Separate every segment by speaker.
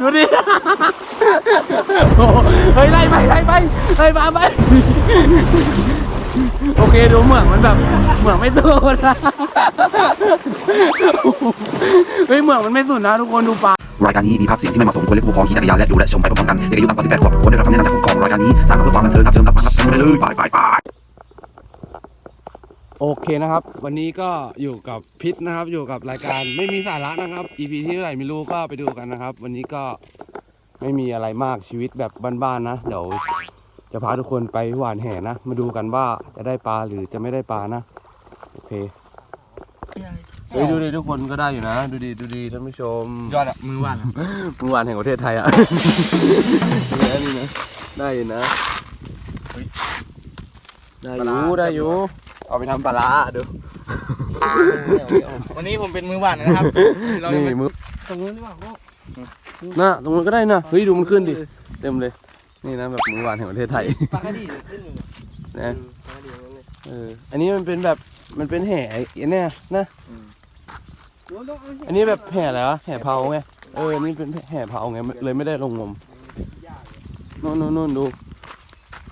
Speaker 1: ดูดิเฮ้ยไล่ไปไล่ไปไล่มาไปโอเคดูเหมืองมันแบบเหมืองไม่ตื่นะเฮ้ยเหมืองมันไม่สุดนะทุกคนดูปลา
Speaker 2: รายการนี้มีภาพเสียงที่ไม่เหมาะสมควรเรียกผู้ปกครองขี่จักรยานและดูและชมไปพร้อมๆกันเด็กอายุต่ำกว่า18ขวบควรได้รับคำแนะนำจากผู้ปกครองรายการนี้สร้างมาเพื่อความบันเทิงครับเชิญรับฟังรับชมได้เลยบายบายบาย
Speaker 1: โอเคนะครับ วันนี้ก็อยู่กับพิษนะครับ อยู่กับรายการไม่มีสาระนะครับ EP ที่เท่าไหร่ไม่รู้ก็ไปดูกันนะครับ วันนี้ก็ไม่มีอะไรมากชีวิตแบบบ้านๆนะเดี๋ยวจะพาทุกคนไปหวานแห่นะ มาดูกันว่าจะได้ปลาหรือจะไม่ได้ปลานะ โอเคเฮ้ยดูดิทุกคนก็ได้อยู่นะ ดูดิดูดิท่านผู้ชม
Speaker 3: ยอดอะมือว่านอะ
Speaker 1: เมื่อวานแห่งประเทศไทยอะนี่นะนี่นะได้อยู่นะได้อยู่ได้อยู่ เอาไปทำปลาร้าดู
Speaker 3: วันนี้ผมเป็นมือว่านนะครับ เราจะ
Speaker 1: นี่
Speaker 3: ไป
Speaker 1: มือ
Speaker 3: ตรงนู้นดีกว่าพวก
Speaker 1: น่ะตรงนั้นก็ได้นะเฮ้ยดูมันขึ้นดิ เต็มเลย นี่นะแบบมือวานแห่งประเทศไทย
Speaker 3: ปลากระดีขึ้นอยู่
Speaker 1: นะ
Speaker 3: ปลากระดีนั่นเลย
Speaker 1: เออ อันนี้มันเป็นแบบ มันเป็นแห่ไอ้เนี่ยนะอันนี้แบบแห่อะไรวะ แห่เผาไง เอออันนี่เป็นแห่เผาไง เลยไม่ได้ลงงมนู่นนู่นนู่นดู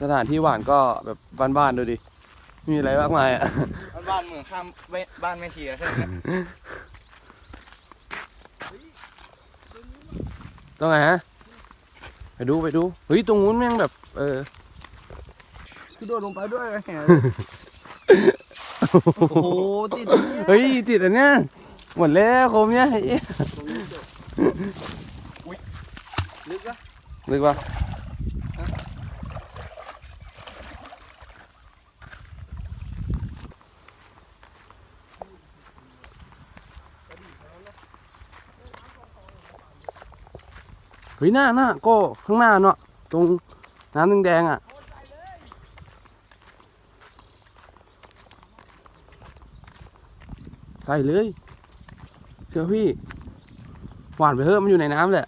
Speaker 1: สถานที่หวานก็แบบบ้านๆดูดิไม่มีอะไรมากมายอะ
Speaker 3: บ้านเมืองข้ามบ้านแม่ชีอะใช่ไหม
Speaker 1: ต้องไงฮะ ไปดูไปดู เฮ้ย ตรงนู้นแม่งแบบ เออ
Speaker 3: คือโดดลงไปด้วยแหมโอ้โห ติดเนี่ย
Speaker 1: เฮ้ย ติดอันเนี้ยหมดแล้วโคมเนี้ยไอ้เหี้ย
Speaker 3: ลึกอะ
Speaker 1: นึกว่า เฮ้ยหน้าหน้าโก้ข้างหน้าเนาะตรงน้ำแดงๆอะใส่เลยเชื่อพี่หวานไปเถอะมันอยู่ในน้ำแหละ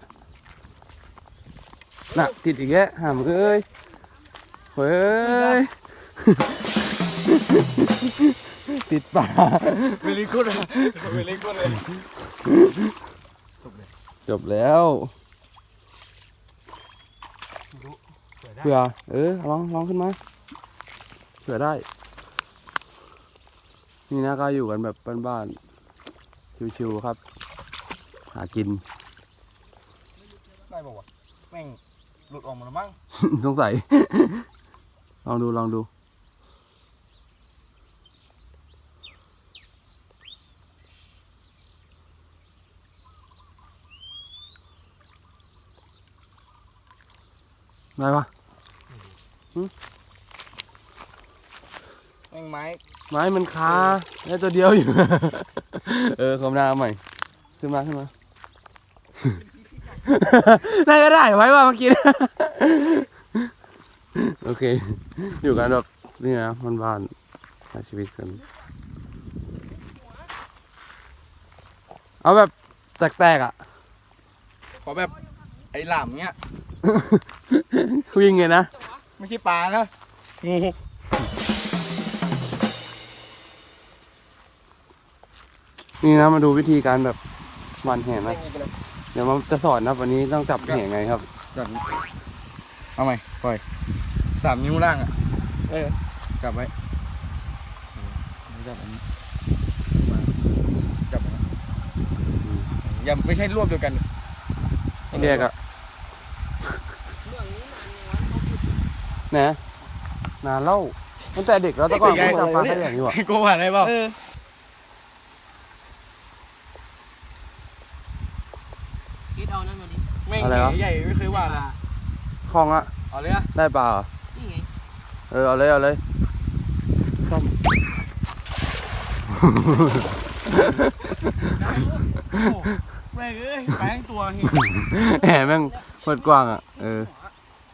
Speaker 1: น่ะติดอีกแล้วหามเอ้ยเฮ้ยติดป่า
Speaker 3: เวลีกูดอะเวลีกูดเลย
Speaker 1: จบแล้ว เผื่อ เออลองลองขึ้นมาเผื่อได้ นี่นะก็อยู่กันแบบบ้านๆชิวๆครับ หากิน
Speaker 3: ได้ป่าวะแม่งหลุดออกมาแล้วมั้ง
Speaker 1: สงสัย ลองดูลองดู ได้ปะ
Speaker 3: แม่งไม้
Speaker 1: ไม้มันคาได้ตัวเดียวอยู่ เออคมหน้าเอาใหม่ ขึ้นมาขึ้นมา ได้ก็ได้ไว้ว่าเมื่อกี้ โอเค อยู่กันแบบนี่นะมันบ้านๆใช้ชีวิตกัน เอาแบบแตกๆอะ
Speaker 3: ขอแบบไอ้หลามเนี้ย
Speaker 1: วิ่งไงนะ
Speaker 3: ไม่ใช่ปลานะงู
Speaker 1: นี่นะมาดูวิธีการแบบหวันแห่นะ
Speaker 3: แม่งไปเลย
Speaker 1: เดี๋ยวมาจะสอนนะวันนี้ต้องจับแห่ไงครับ
Speaker 3: จับเอาใหม่ปล่อยสามนิ้วล่างอะ เออจับไว้จับอันนี้มาจับอันนี้อย่าไม่ใช่รวบเดียวกัน
Speaker 1: เรียกอะ นะนานเล่าตั้งแต่เด็กแล้วแต่ก่อนผมจับปลาแค่อย่างนี้วะ
Speaker 3: โกว่าอะไรเปล่า
Speaker 4: คิดเอานั่นมาดิ
Speaker 3: แม่ง
Speaker 1: อะไรวะ
Speaker 3: ใหญ่ไม่เคยว่าเลย
Speaker 1: คลองอะ
Speaker 3: เอาเลยอะ
Speaker 1: ได้ปลาเหรอ
Speaker 4: นี่ไง
Speaker 1: เออเอาเลยเอาเลยซ่อม
Speaker 3: แม่งเอ้ยแป้งตัวเห็น
Speaker 1: แห่แม่งเปิดกว้างอะเออ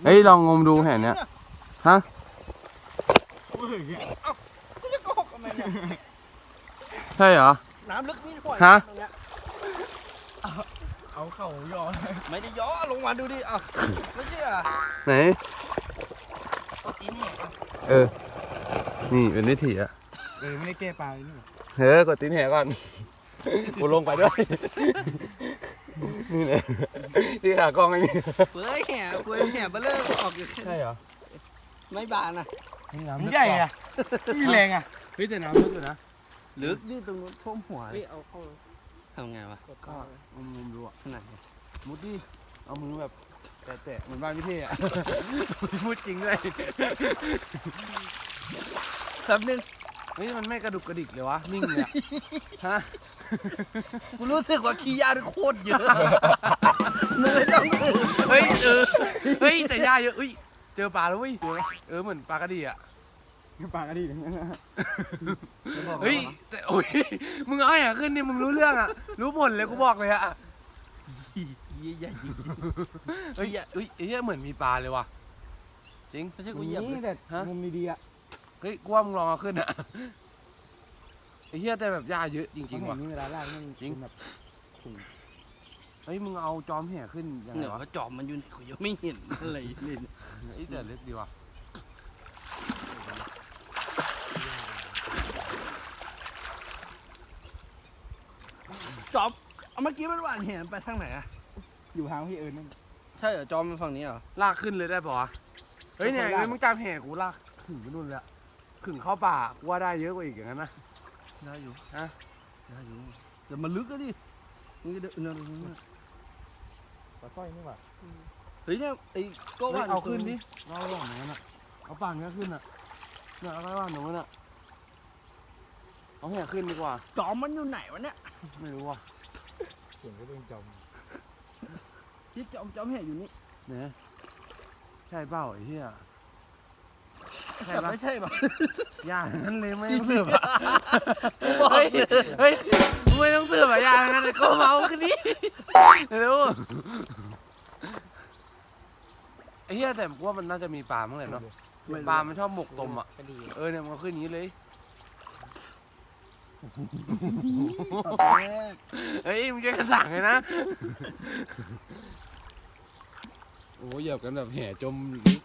Speaker 1: เฮ้ยลองงมดูแห่เนี้ย ฮะ
Speaker 3: กูจะโกหกทำไมเนี่ย
Speaker 1: ใช่เหรอ
Speaker 3: น้ำลึกนี่ปล่อย
Speaker 1: ฮะ
Speaker 3: ตรงเนี้ยเอาเข่าย่อไม่ได้ย่อลงมาดูดิอะไม่เชื่อ
Speaker 1: ไหน
Speaker 4: ตัวจีนเนี่ย
Speaker 1: เออ นี่เป็นวิธีอะ
Speaker 3: เออไม่ได้แก้ปลาเลยนี่
Speaker 1: เฮ้ยกดตีนแห่ก่อนกูลงไปด้วย นี่เลยที่ขากล้องไม่มี
Speaker 4: เปื่อยแห่เปื่อยแห่เบลเลอร์ออกอยู่
Speaker 1: ใช่เหรอ
Speaker 4: ไม่บานอะ
Speaker 1: น้ำลึก
Speaker 3: ใหญ่อะนี่แรงอะ
Speaker 1: เฮ้ยแต่น้ำลึกอยู่นะ
Speaker 4: ลึกนี่ตรงนู้นท่วมหัวเลยเอาเข้าทำไงวะ
Speaker 1: ก็มุมๆดูอะ
Speaker 4: ขนาดไหน
Speaker 1: มุดดิเอามือแบบแตะๆเหมือนบ้านพี่เท่อะพูดจริงด้วย
Speaker 4: แป๊บนึง
Speaker 1: เฮ้ยมันไม่กระดุกกระดิกเลยวะ นิ่งเลยอะฮะ
Speaker 4: กูรู้สึกว่าขี้ยาโคตรเยอะมันเลยต้อง
Speaker 1: เฮ้ยเออเฮ้ยแต่ยาเยอะเฮ้ย เจอปลาแล้วเว้ยเออเหมือนปลากระดีอะ
Speaker 3: ปลากระดีทั้งนั้นนะ
Speaker 1: เฮ้ยแต่โอ้ยมึงเอาอย่างขึ้นนี่มึงรู้เรื่องอะ รู้ผลเลยกูบอกเลยอะ
Speaker 4: ยี่ใหญ่จริง
Speaker 1: เฮ้ยเฮ้ยไอ้เหี้ยเหมือนมีปลาเลยว่ะจริง
Speaker 4: ไม่ใช่กูเหยียบ
Speaker 3: นี่
Speaker 4: เลย
Speaker 3: แต่
Speaker 1: ฮะ
Speaker 3: มุมดีๆอะ
Speaker 1: เฮ้ยกูว่ามึงลองเอาขึ้นอะไอ้เหี้ยแต่แบบยาเยอะจริง
Speaker 3: เขา
Speaker 1: ๆ
Speaker 3: เห็
Speaker 1: ว่ะ
Speaker 3: นนี่เวลาลากนี่
Speaker 1: จริง
Speaker 3: เป็นแบบ
Speaker 1: เฮ้ยมึงเอาจอมแห่ขึ้นยังไง
Speaker 4: เนี่ยวะว่าจอบมันอยู่กูยังไม่เห็นอะไรเลย
Speaker 1: ไอ้แต่เล็กดีว่ะ
Speaker 4: จอบเอาเมื่อกี้มันหวานแห่ไปทางไหนอะ
Speaker 3: อยู่ทางพี่เอิญนั่น
Speaker 4: ใช่เหรอจอมมันฝั่งนี้เหรอ
Speaker 1: ลากขึ้นเลยได้ปะวะเฮ้ยเนี่ย
Speaker 3: ค่อยๆลาก
Speaker 1: เฮ้ยมึงจำแห่กูลากถึงไปนู่นแล้วถึงเข้าป่ากูว่าได้เยอะกว่าอีกอย่างนั้นนะ
Speaker 4: ได้อยู่
Speaker 1: ฮะ
Speaker 4: ได้อยู่แต่มันลึกก็ดินี่เดินเดิน
Speaker 3: ปลาสร้อยนี่หว่า
Speaker 4: เฮ้ยเนี่ยไอ้ก็
Speaker 1: เฮ้
Speaker 4: ว่าย
Speaker 1: เอาขึ้นดิเราหล่องนั้นอะเอาป่านก็ขึ้นอะเนี่ยเอาไว้ว่าหนูน่ะเอาแห่ขึ้นดีกว่า
Speaker 4: จอมมันอยู่ไหนวะเนี่ย
Speaker 1: ไม่รู้ว่ะ
Speaker 3: เสียงก็เป็นจอม
Speaker 4: ที่จอมจอมแห่อยู่นี่
Speaker 1: เนี่ยใช่เปล่าไอ้เหี้ยใช่
Speaker 4: แต่
Speaker 1: ปะ
Speaker 4: ไม่ใช่ปะ
Speaker 1: ย่าอย่างนั้นเลยไม่ต้องเสือกอะ
Speaker 4: บอก
Speaker 1: เฮ้ย
Speaker 4: เลย
Speaker 1: เฮ้ยมึง ไม่ต้องเสือกอะย่าอย่างนั้นเลยก็เมาขึ้นดิเร็วไอ้เหี้ยแต่กูว่ามันน่าจะมีปลาเมื่อไหร่เนาะปลามันชอบหมกตมอะ
Speaker 4: ก็ดี
Speaker 1: เออเนี่ยมันก็ขึ้นอย่างนี้เลยเฮ้ยมึงจะกระสั่งเลยนะโอ้ยเหยียบกันแบบแห่จมลึก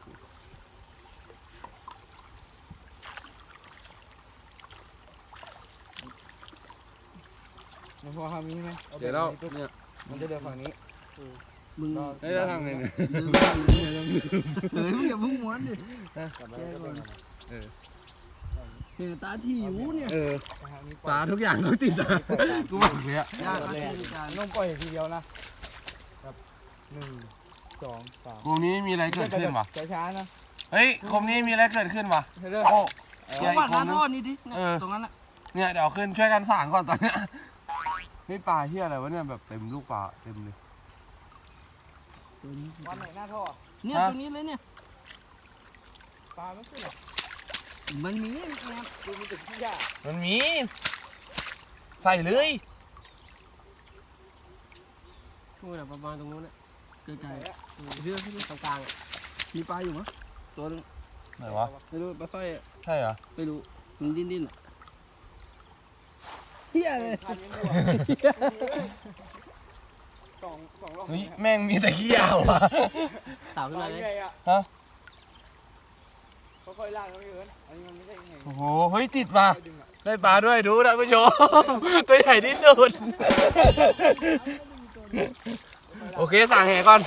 Speaker 3: พอทำนี้ไหมอา
Speaker 1: เดี๋ยวเรา
Speaker 3: แบบนี้ปุ๊บ
Speaker 1: เนี่ย
Speaker 3: มันจะเดินฝั่งนี้
Speaker 4: มึง
Speaker 3: ก็
Speaker 1: เฮ้ยเราทำไงเนี่ย
Speaker 4: ลืมบ้างเลยเฮ้ยมึงอย่าเพิ่งม้วนดิ
Speaker 3: กลับมาแล้วก็เดินออกมา
Speaker 4: เห็นตาที่อยู่เนี่ย
Speaker 1: เออ
Speaker 3: ไปทางนี้
Speaker 1: ปลาทุกอย่างต้องติดอะกูบอกเลยอะ
Speaker 4: ยากครับที่การ
Speaker 3: ต้องปล่อยทีเดียวนะครับหนึ่งสองสาม
Speaker 1: กลุ่มนี้มีอะไรเกิดขึ้นวะ
Speaker 3: ช้าๆนะ
Speaker 1: เฮ้ยกลุ่มนี้มีอะไรเกิดขึ้นวะ
Speaker 3: เรื่อย
Speaker 1: โอ้
Speaker 3: ๆ
Speaker 1: เดี๋
Speaker 3: เอ
Speaker 1: ยว
Speaker 3: อ
Speaker 4: วัดร้านทอดนี่ดิเนี่ย
Speaker 1: เออ
Speaker 4: ตรงนั้นแหละ
Speaker 1: เนี่ยเดี๋ยวขึ้นช่วยกันสางก่อนตอนเนี้ย เฮ้ยปลาเฮียอะไรวะเนี่ยแบบเต็มลูกปลาเต็มเลย
Speaker 3: วันไหนหน้าท่อ
Speaker 4: เนี่ย
Speaker 1: ฮะ
Speaker 4: ตรงนี้เลยเนี่ย
Speaker 3: ปลาไม่ขึ้นหรอก
Speaker 4: มันมีเนี่ย
Speaker 3: ดูมีแต่ขี้ยา
Speaker 1: มันมี ใส่เลย
Speaker 4: นู่นแหละประมาณตรงนู้นแหละไกลๆเรื่องที่ตรงกลางอะมีปลาอยู่มั้ยตัวนึง
Speaker 1: ไหนวะ
Speaker 4: ไม่รู้ปลาสร้อยอะ
Speaker 1: ใช่เหรอ
Speaker 4: ไม่รู้มันดิ้นดิ้นๆอะ เฮียเลย
Speaker 3: ทานนี้มั่วสองสองรอบ
Speaker 1: เฮ้ยแม่งมีแต่ขี้ยาวอะ
Speaker 4: สาวขึ้น
Speaker 3: ปลา
Speaker 4: มาเลย
Speaker 3: ใหญ่อะ
Speaker 1: ฮะ
Speaker 3: ค่อยๆลากนะพี่เอิญอันนี้มันไม่ใช่ไง
Speaker 1: โอ้โหเฮ้ยติดป่ะ
Speaker 3: ค่อยดึงอะ
Speaker 1: ได้ปลาด้วยดูท่านผู้ชมตัวใหญ่ที่สุดโอเคสั่งแห่ก่อน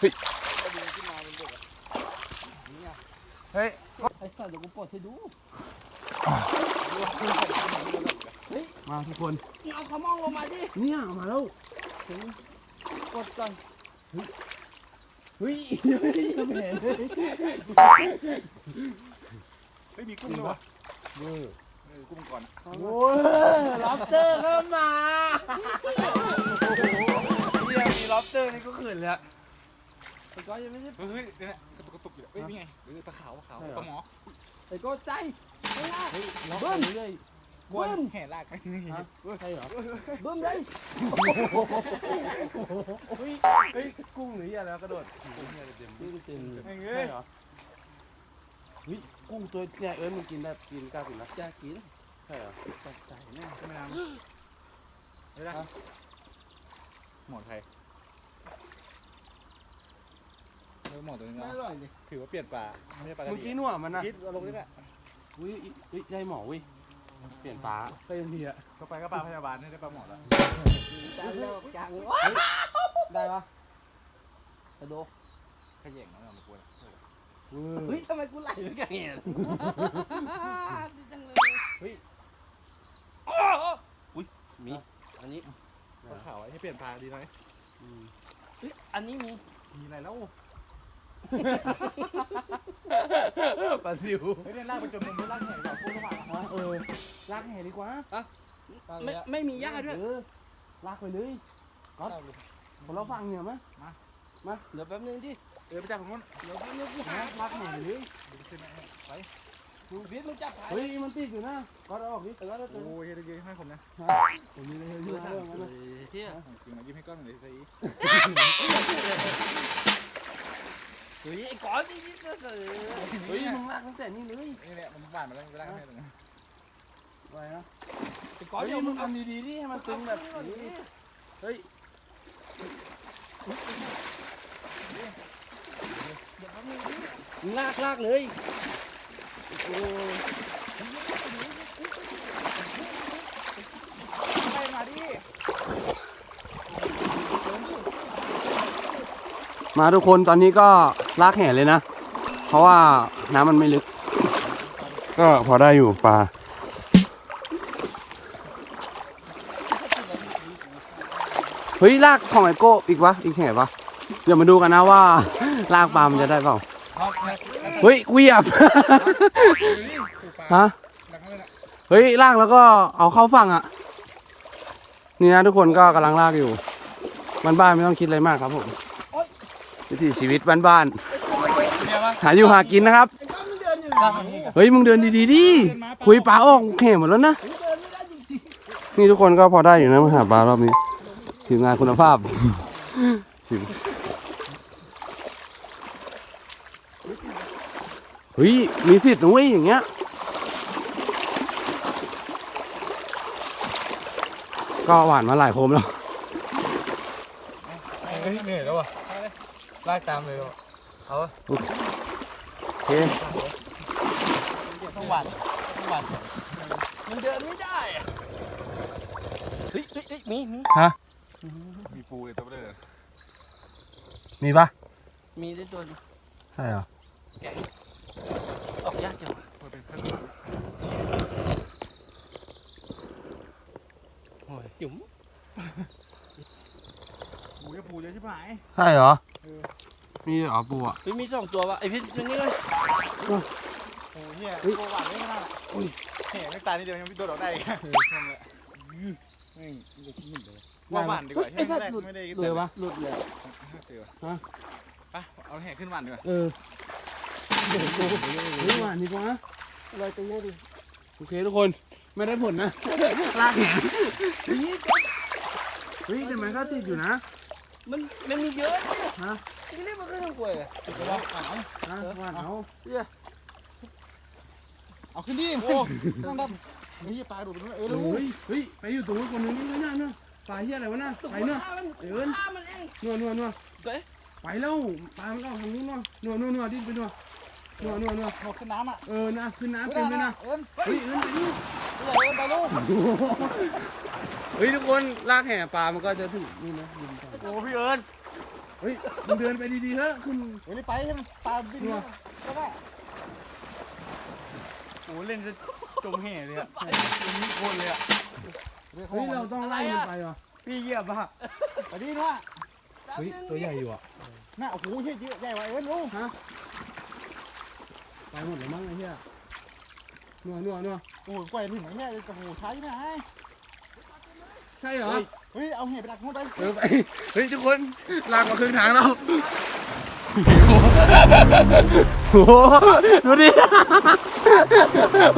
Speaker 3: ค่อยดึงขึ้นมาเป็นเด็กอะนี่อะ
Speaker 1: เฮ้ย
Speaker 4: ไอ้สัตว์เดี๋ยวกูปลดให้ดู
Speaker 1: มาทุกคน
Speaker 4: เอาขมองลงมาดิ
Speaker 1: เนี่ยมาแล้ว
Speaker 4: กดก่อน
Speaker 1: เฮ้ยยังไม่ได้ยังไม่เห็นเลย
Speaker 3: เฮ้ยมีกุ้งด้วยวะเออกุ้งก่อน
Speaker 1: โอ้ยล็อบเตอร์เข้ามาโอ้โหเฮียมีล็อบเตอร์นี่ก็ขืนเลยอะ
Speaker 4: ไอ้ก้อยยังไม่ได้
Speaker 3: เฮ้ยเดี๋ยวนะกระตุกกระตุกอยู่เอ้ยนี่ไงเออปลาขาวปลาขาว
Speaker 1: ใช่เหรอ
Speaker 3: ปลาหมอ
Speaker 4: ไอ้ก้อยใจไม่ได้
Speaker 1: ล็อบเตอร์เรื่อย
Speaker 3: กวนแห่ลากไปนี่
Speaker 1: ฮะใช่เหรอ
Speaker 4: เบิ้มเลย
Speaker 1: เฮ้ยเฮ้ยกุ้งหรือเฮียแล้วกระโดดกุ้งเฮียเต็ม
Speaker 4: นี่เต็มเลย
Speaker 3: ไอ้
Speaker 1: ใช่
Speaker 3: เอ้ย
Speaker 1: เหรอเฮ้ยกุ้งตัวเนี่ยเอ้ยมึงกินได้กินกล้ากินนะ
Speaker 4: จะกิน
Speaker 1: ใช่เหรอ
Speaker 4: ตกใจแน่
Speaker 3: ไม่น้ำเฮ้ยนะหมอไทยเออหมอตัวนี้
Speaker 4: ไม่
Speaker 3: นะ
Speaker 4: อร่อยดิ
Speaker 3: ถือว่าเปลี่ยนปลาไม่ใช่ปลากระ
Speaker 1: เมื่อ
Speaker 3: ดี
Speaker 1: กี้หนวดมันนะ
Speaker 3: คิดเอาลงนี่แหละ
Speaker 1: อุ้ยอุ้ยได้หมออุ้ย เปลี่ยนปลาก็ยังดีอะ
Speaker 3: ก็ไปก็ปลาพยาบาลนี่ได้ปลาหมอแล้ว
Speaker 4: จังแล้วจังได้ปะกระโดด
Speaker 3: ขย่งนะมันกลัว
Speaker 4: เฮ้ยทำไมกูไหลไปกันเงี้ย
Speaker 5: ดีจังเลย
Speaker 4: อุ้ยมีอันนี้
Speaker 3: ข่าวให้เปลี่ยนพาดีไหม
Speaker 4: เฮ้ยอันนี้มี
Speaker 3: มีอะไรแล้ว
Speaker 1: ปลาซิว
Speaker 3: เฮ้ยเนี่ยลากไปจนมุมไม่ลากแข่งกับพวกสมัคร
Speaker 1: เออลากแห่ดีกว่า
Speaker 4: ไม่ไม่มีหญ้าด้วย
Speaker 1: เออลากไปเลยก๊อตคนเราฟังเนี่ยมั้ย
Speaker 4: เดี๋ยวแป๊บนึงดิ
Speaker 3: เออไปจับของนู้น
Speaker 4: เดี๋ยวแป๊บนึงกู
Speaker 1: ลา
Speaker 4: หาก
Speaker 1: ลากแห่เลย
Speaker 4: ดูบิดมึงจับถ่าย
Speaker 1: เฮ้ยมันติดอยู่นะก๊อตเอาออกดิก๊อตเอาตัว
Speaker 3: โอ้ยเฮ้ยยืนให้ผมนะ
Speaker 1: ผมมีอะไรเยอะเรื่องนั้นนะ
Speaker 4: เฮีย
Speaker 3: จริงมายิ้มให้กล้องหน่อยสิ
Speaker 4: เฮ้ยไอ้ก้อนนี่นี่เลย
Speaker 1: เฮ้ยมึงลากตั้งแต่นี่เลย
Speaker 3: นี่เนี่ยมันหวานมาแล้วไปลากให้ตรงนั้น
Speaker 1: ไว้นะ
Speaker 4: ไอ้ก้อน
Speaker 1: เฮ้ย
Speaker 4: เดี๋ยว
Speaker 1: มึ
Speaker 4: มึ
Speaker 1: ง
Speaker 4: งเอา
Speaker 1: ทำดีๆดิให้มันตึงแบบนี้เฮ้ย
Speaker 4: มึงลากลากเลย
Speaker 1: โอ้
Speaker 3: ไปมาดิ
Speaker 1: มาทุกคนตอนนี้ก็ ลากแห่เลยนะ เพราะว่าน้ำมันไม่ลึก ก็พอได้อยู่ปลาเฮ้ยลากของไอโก้อีกวะอีกแห่ปะเดี๋ยวมาดูกันนะว่าลากปลามันจะได้เปล่าเฮ้ยเวียบฮะ
Speaker 3: ลากให้เลยนะ
Speaker 1: เฮ้ยลากแล้วก็เอาเข้าฝั่งอะ นี่นะทุกคนก็กำลังลากอยู่บ้านๆไม่ต้องคิดอะไรมากครับผม วิถีชีวิตบ้านๆหาอยู่หากินนะครับ เฮ้ยมึงเดินดีๆดิคุยปลาออกแข่หมดแล้วนะนี่ทุกคนก็พอได้อยู่นะมาหาปลารอบนี้ทีมงานคุณภาพทีมเฮ้ยมีสิทธิ์นะเว้ยอย่างเงี้ย ก็หวานมาหลายโคมแล้ว
Speaker 3: เฮ้ยเหนื่อยแล้วว่ะ ลากตามเลยว่ะ
Speaker 1: โอเค
Speaker 4: ต้องหวานต้องหวานมันเดินไม่ได้อะเฮ้ยเฮ้ยเฮ้ยมีมี
Speaker 3: มีปูเลยตัวเบลอ
Speaker 1: มีปะ
Speaker 4: มีได้ตัวหนึ่ง
Speaker 1: ใช่เหรอ
Speaker 4: ออกยากจังวะ
Speaker 3: เปิดเป็นเพื่อน
Speaker 4: โอ้ยจุ๋ม
Speaker 3: ปูจะปูเยอะใช่ไหม
Speaker 1: ใช่เหรอ มีเหรอปูอะ
Speaker 4: เฮ้ยมีสองตัววะไอพี่ตัวนี้เลย
Speaker 3: โอ้เฮียปูหวานไม่ได้แห่ไม่ตายนิดเดียวยังพี่ตัวดอกได้อีกว่าหวานดีกว่าที่แรกไม่ได้
Speaker 1: เลยปะ
Speaker 4: หลุดเลย
Speaker 3: ไปเอาแห่ขึ้นหวานดีกว่า
Speaker 1: เออเฮ้ยหวานดีกว่า
Speaker 4: ลอยตรงนี้ดิ
Speaker 1: โอเคทุกคนไม่ได้ผลนะลากแหงเฮ้ยแต่มันก็ติดอยู่นะ
Speaker 4: มันมันมีเยอะ
Speaker 1: ฮะ
Speaker 4: ที่เรียกมันก็ทำกล้วยเลย
Speaker 3: ติดแล้วเอา
Speaker 1: ฮะหวานเอา
Speaker 3: เอาขึ้นดินั่งดับเฮ้ยปลาดูดไปด้วยเออรู้
Speaker 1: เฮ้ยเฮ้ยไปอยู่ตรงนู้นคนนึงนี่ไม่น่าเนอะปลาเหี้ยอะไรวะน่ะไปเนอะ
Speaker 4: มัน
Speaker 1: เอิ้น
Speaker 4: ฆ่ามันเอง
Speaker 1: นัวนัวนัว
Speaker 4: เฮ้ย
Speaker 1: ไปแล้วปลามันก็ออกทางนู้นเนาะนัวนัวนัวดิ้นไปนัวนัวนัวนัว
Speaker 3: เอาขึ้นน้ำอะ
Speaker 1: เออนะขึ้นน้ำเต็มเลยนะ
Speaker 3: เอิญ
Speaker 1: เฮ้ยเอิ้นไปดิ
Speaker 3: เอิญไปลูก
Speaker 1: เฮ้ยทุกคนลากแห่ปลามันก็จะถึงนี่นะดินปลา
Speaker 4: โอ้พี่เอิญ
Speaker 1: เฮ้ยมึงเดินไปดีๆเถอะขึ้น
Speaker 3: เฮ้ยไปให้มันปลาบินก็ได้
Speaker 4: โอ้เล่นจะจมแห่เลยอะ
Speaker 3: โคนเลยอะ
Speaker 1: เฮ้ยเราต้องไล่มันไปเหรอ
Speaker 4: พี่เหยียบอะ
Speaker 3: ไปดินะ
Speaker 1: เฮ้ยตัวใหญ่อยู่อะ
Speaker 3: น่าโอ้โหเฮ้ยใหญ่ไว้เอิญลูก
Speaker 1: ไปหมดเลยมั้งไอ้เหี้ยนัวนัวนัว
Speaker 3: โอ้โหกว่าถึงแค่กระโหใช้ไหน
Speaker 1: ใช่เหรอ
Speaker 3: เฮ้ย เอาเห็ดไปดักงูไป
Speaker 1: เออไปเฮ้ยทุกคนลากมาครึ่งทางแล้วโอ้โหดูดิ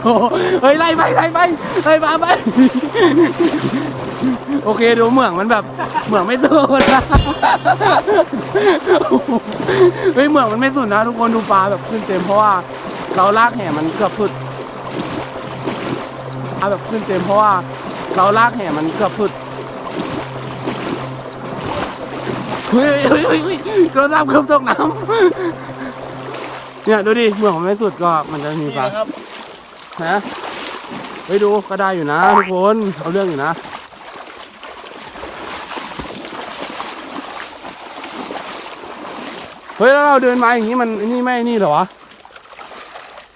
Speaker 1: โอ้โหเฮ้ยไล่ไปไล่ไปไล่ปลาไป โอเคดูเหมืองมันแบบ เหมืองไม่สุดนะเฮ้ยเหมืองมันไม่สุดนะ ทุกคนดูปลาแบบขึ้นเต็มเพราะว่าเราลากแห่มันเกือบสุดปลาแบบขึ้นเต็มเพราะว่า เราลากแห่มันเกือบสุดเฮ้ยเฮ้ยเฮ้ยเฮ้ยโทรศัพท์เกือบตกน้ำเนี่ยดูดิเมืองมันไม่สุดก็มันจะมีปลา
Speaker 4: ครับ
Speaker 1: ฮะไปดูก็ได้อยู่นะทุกคนเอาเรื่องอยู่นะเฮ้ยแล้วเราเดินมาอย่างนี้มันนี่ไม่นี่เหรอวะ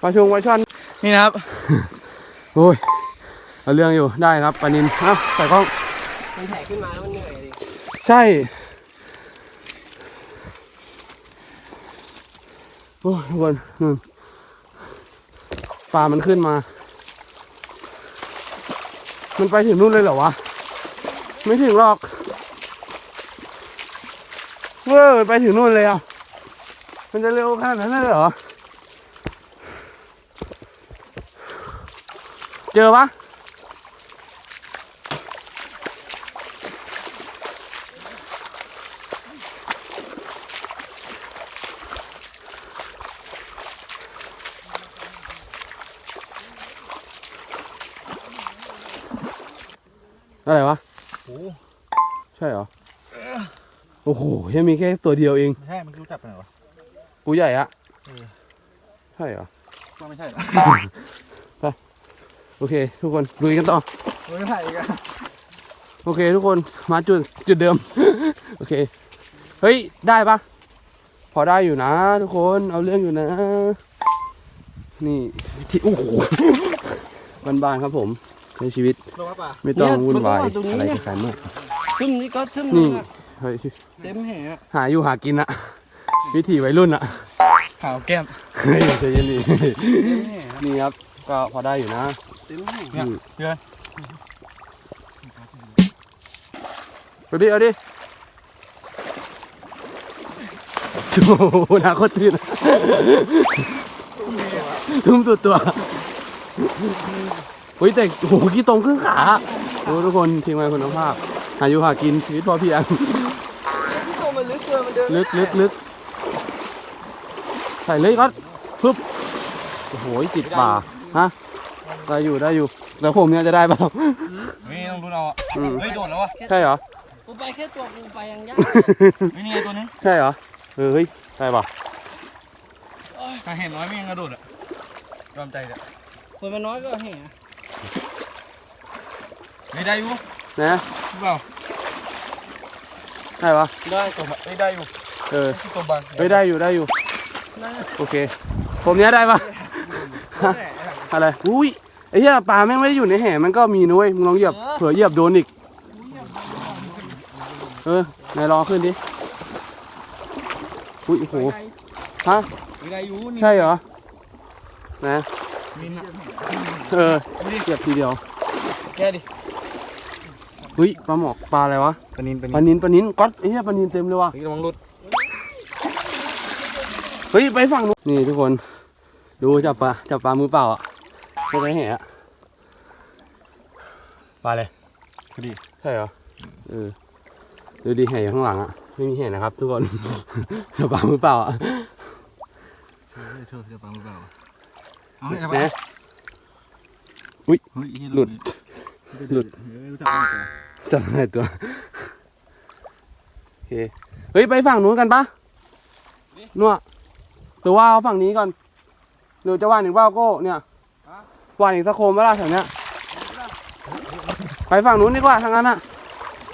Speaker 1: ปลาชงปลาช่อน
Speaker 3: นี่นะครับ
Speaker 1: โอ้ย เอาเรื่องอยู่ได้ครับปลานินเอ้าใส่กล้อง
Speaker 4: มันแผ่ขึ้นมาแล้วมันเหนื่อยดิ
Speaker 1: ใช่โอ้ยทุกคนนู่นปลามันขึ้นมา มันไปถึงนู่นเลยเหรอวะ ไม่ถึงหรอก เว้ยมันไปถึงนู่นเลยอะ มันจะเร็วขนาดนั้นเลยเหรอ เจอปะอะไรวะ
Speaker 6: โอ้
Speaker 1: ใช่เหรอ โอ้โหยังมีแค่ตัวเดียวเอง
Speaker 6: ไม่ใช่ มันรู้จักไปไหนวะ
Speaker 1: กูใหญ่อะ
Speaker 6: เออ
Speaker 1: ใช่เหรอ
Speaker 6: ว่าไม่ใช่หรอ
Speaker 1: โอเค ทุกคนลุยกันต่อ
Speaker 6: ไม่ใช่อีกอะ
Speaker 1: โอเค ทุกคนมาจุดจุดเดิม โอเค เฮ้ย ได้ปะพอได้อยู่นะ ทุกคนเอาเรื่องอยู่นะ นี่ที่โอ้โหบ้านๆครับผมในชีวิต
Speaker 6: ลงมาป่ะ
Speaker 1: ไม่ต้องวุ่นวายอะไรกับใครมาก
Speaker 4: ซึมนี่ก็ซึม
Speaker 1: นี่
Speaker 4: อะ
Speaker 1: เฮ้ย
Speaker 6: เต็มแห่อะ
Speaker 1: หาอยู่หากินอะวิถีวัยรุ่นอะ
Speaker 3: หาวแก้ม
Speaker 1: เฮ้ยใจเย็นดินี่ครับก็พอได้อยู่นะ
Speaker 6: เนี่ยเพื่อน
Speaker 1: เอาดิเอาดิโอ้โหนาโคตรตื่นอะทุ่มตัวตัวเฮ้ยแต่โอ้โหกี่ตรงครึ่งขาโอ้ทุกคนทีมงานคุณภาพหาอยู่หากินชีวิตพอเพียง
Speaker 4: ตัวมัน ลึกเกินมันเดิน
Speaker 1: ลึกลึกลึกใส่เลยก็ปึ๊บโอ้โหติดป่าฮะได้อยู่ได้อยู่แล้วผมเนี่ยจะได้เปล่า
Speaker 3: นี่ต้องรู้เอาอะ
Speaker 1: อืม
Speaker 3: เฮ้ยโดดแล้ววะ
Speaker 1: ใช่เหรอ
Speaker 4: กูไปแค่ตัวกูไปยังยาก
Speaker 3: เฮ้ยนี่ไงตัวนึง
Speaker 1: ใช่เหรอเออเฮ้ยใช่ป่ะ
Speaker 3: ถ้าเห็นน้อยไม่ยังกระโดดอะยอมใจเลย
Speaker 4: คนมันน้อยก็แห่
Speaker 3: ไม่ได้อยู่
Speaker 1: นะ
Speaker 3: หรือเปล่า
Speaker 1: ใช่ป่ะ
Speaker 3: ได้ตัวบไม่ได้อยู่
Speaker 1: เออ
Speaker 3: ตัวบาง
Speaker 1: เฮ้ยได้อยู่ได้อยู่ โอเค ผมเนี้ยได้ป่ะฮะอะไร อุ้ยไอ้เหี้ยปลาแม่งไม่ได้อยู่ในแห่มันก็มีนุ้ยมึงลองเหยียบเผื่อเหยียบโดนอีก เออนายลองขึ้นดิ อุ้ยโอ้โห ฮะ
Speaker 3: ไม่ได้อยู่นี่
Speaker 1: ใช่เหรอ นะ
Speaker 3: มินอะ
Speaker 1: เออเก็บทีเดียว
Speaker 3: แกดิ
Speaker 1: เฮ้ยปลาหมอกปลาอะไรวะ
Speaker 3: ปนินปนิ
Speaker 1: ปลานนินปลานินก๊อตไอ้เหี้ยปลานินเต็มเลยว่ะ
Speaker 3: เฮ้ยระวังหลุด
Speaker 1: เฮ้ย ไปฝั่งนู้นนี่ทุกคน ดูจับปลาจับปลามือเปล่าอะไม่ได้แห่อะปลาอะไร
Speaker 3: พอดี
Speaker 1: ใช่เหรอเออดูดิแห่อยู่ข้างหลังอะไม่มีแห่นะครับ ทุกคน จับปลามือเปล่าอะ
Speaker 3: เฮ้ยเธอจะปังหรือเปล่าเอาให้
Speaker 1: นะ
Speaker 3: เฮ้ย
Speaker 1: หลุด หลุด
Speaker 3: เฮ้ยรู้จักไหม
Speaker 1: จับอะไรตัว โอเค เฮ้ย ไปฝั่งนู้นกันปะนัว หรือว่าเอาฝั่งนี้ก่อน หรือจะว่านอีกว่าโก้เนี่ยว่านอีกสักโคมเวลาแถวเนี้ยไปฝั่งนู้นดีกว่าทางนั้นอะ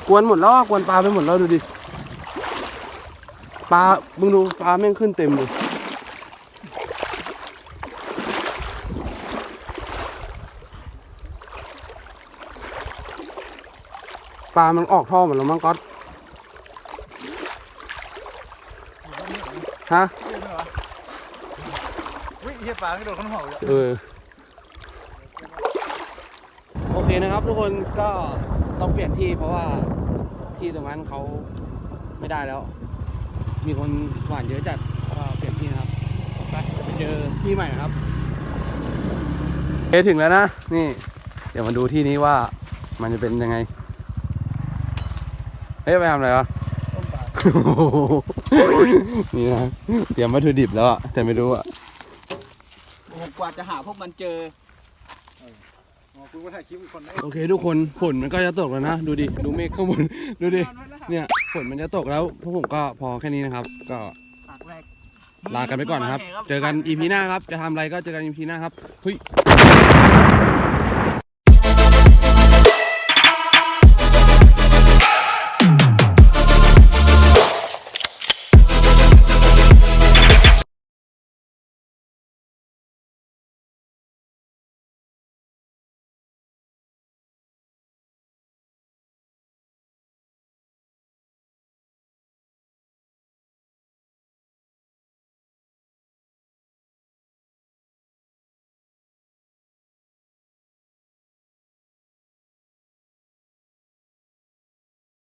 Speaker 1: กวนหมดแล้วอะกวนปลาไปหมดแล้วดูดิปลามึงดูปลาแม่งขึ้นเต็มเลยปลา มันออกท่อหมดแล้วมั้งก๊อตฮะ
Speaker 6: วิ่งเฮีย ปลาไม่โดนข้างหัวเลย
Speaker 1: เออโอเคนะครับ ทุกคนก็ต้องเปลี่ยนที่เพราะว่าที่ตรงนั้นเขาไม่ได้แล้ว มีคนหวานเยอะจัดก็เปลี่ยนที่นะครับไปไปเจอที่ใหม่นะครับเอถึงแล้วนะ นี่ เดี๋ยวมาดูที่นี้ว่ามันจะเป็นยังไงเฮ้ยไปทำอะไรวะนี่นะเตรียมวัตถุดิบแล้วอะแต่ไม่รู้อะ
Speaker 4: โอ้โห กว่าจะหาพวกมันเจอ
Speaker 6: อ๋อคุณก็ถ่ายคลิปอีกคนได้
Speaker 1: โอเคทุกคนฝนมันก็จะตกแล้วนะ ดูดิ ดูเมฆข้างบน ดูดิ เนี่ยฝนมันจะตกแล้วพวกผมก็พอแค่นี้นะครับ ก็
Speaker 4: ปากแรก
Speaker 1: ลากันไปก่อนนะครับ เจอกันอีพีหน้าครับ จะทำอะไรก็เจอกันอีพีหน้าครับเฮ้ย